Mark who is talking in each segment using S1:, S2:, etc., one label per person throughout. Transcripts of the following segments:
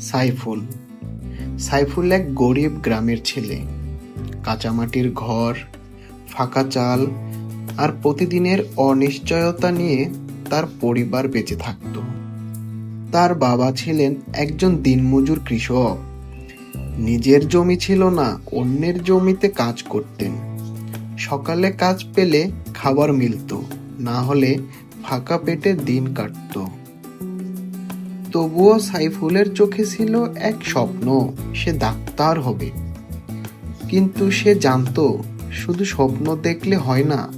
S1: সাইফুল। সাইফুল এক গরিব গ্রামের ছেলে। কাঁচামাটির ঘর, ফাঁকা চাল আর প্রতিদিনের অনিশ্চয়তা নিয়ে তার পরিবার বেঁচে থাকত। তার বাবা ছিলেন একজন দিনমজুর কৃষক। নিজের জমি ছিল না, অন্যের জমিতে কাজ করতেন। সকালে কাজ পেলে খাবার মিলতো, না হলে ফাঁকা পেটে দিন কাটতো। তবুও সাইফুলের চোখে ছিল এক স্বপ্ন, সে ডাক্তার হবে। কিন্তু সে জানতো, শুধু স্বপ্ন দেখলে হয় না,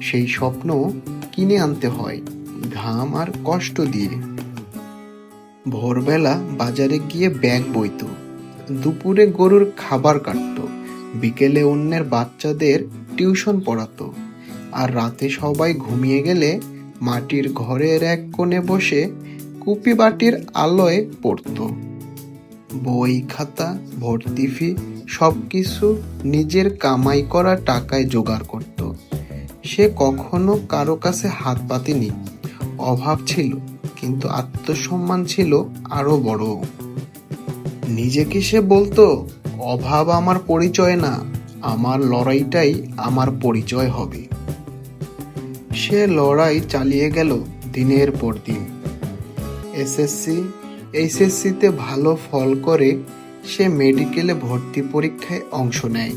S1: সেই স্বপ্ন কিনে আনতে হয়, ঘাম আর কষ্ট দিয়ে। ভোরবেলা বাজারে গিয়ে ব্যাগ বইতো, দুপুরে গরুর খাবার কাটতো, বিকেলে অন্যের বাচ্চাদের টিউশন পড়াতো, আর রাতে সবাই ঘুমিয়ে গেলে মাটির ঘরের এক কোণে বসে কুপি বাটির আলোয় পড়তো। বই, খাতা, ভর্তি ফি সব কিছু নিজের কামাই করা টাকায় জোগাড় করত। সে কখনো কারও কাছে হাত পাতেনি অভাব ছিল, কিন্তু আত্মসম্মান ছিল আরও বড়। নিজেকে সে বলতো, অভাব আমার পরিচয় না, আমার লড়াইটাই আমার পরিচয় হবে। সে লড়াই চালিয়ে গেল দিনের পর দিন। এসএসসি, এইচএসসিতে ভালো ফল করে সে মেডিকেলে ভর্তি পরীক্ষায় অংশ নেয়।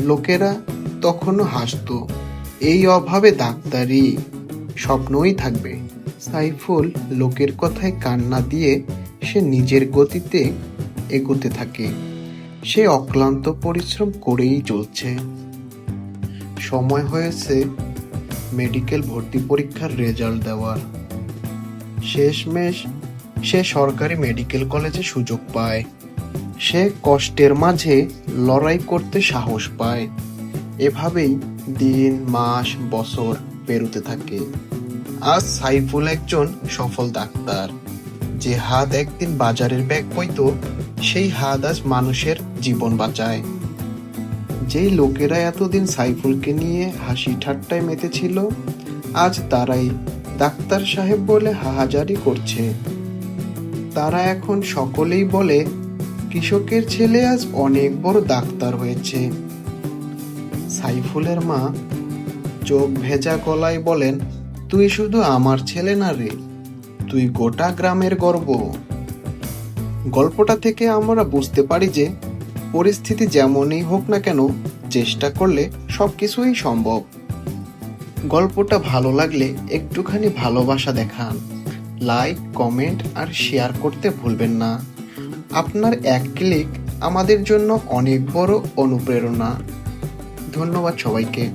S1: লোকেরা তখনও হাসতো, এই অভাবে ডাক্তারি স্বপ্নই থাকবে। সাইফুল লোকের কথায় কান্না দিয়ে সে নিজের গতিতে এগোতে থাকে। সে অক্লান্ত পরিশ্রম করেই চলছে। সময় হয়েছে মেডিকেল ভর্তি পরীক্ষার রেজাল্ট দেওয়ার। শেষমেশ সে সরকারি মেডিকেল কলেজে সুযোগ পায়। সে কষ্টের মাঝে লড়াই করতে সাহস পায়। এভাবেই দিন, মাস, বছর পেরোতে থাকে। আজ সাইফুল একজন সফল ডাক্তার। যে হাত একদিন বাজারের ব্যাগ বইতো সেই হাত আজ মানুষের জীবন বাঁচায়। যেই লোকেরা এতদিন সাইফুলকে নিয়ে হাসি ঠাট্টায় মেতেছিল, আজ তারাই ডাক্তার সাহেব বলে হাহাজারি করছে। তারা এখন সকলেই বলে, কৃষকের ছেলে আজ অনেক বড় ডাক্তার হয়েছে। সাইফুলের মা চোখ ভেজা গলায় বলেন, তুই শুধু আমার ছেলে না রে, তুই গোটা গ্রামের গর্ব। গল্পটা থেকে আমরা বুঝতে পারি যে, পরিস্থিতি যেমনই হোক না কেন, চেষ্টা করলে সবকিছুই সম্ভব। গল্পটা ভালো লাগলে একটুখানি ভালোবাসা দেখান। লাইক কমেন্ট আর শেয়ার করতে ভুলবেন না। আপনার এক ক্লিক আমাদের জন্য অনেক বড় অনুপ্রেরণা। ধন্যবাদ সবাইকে।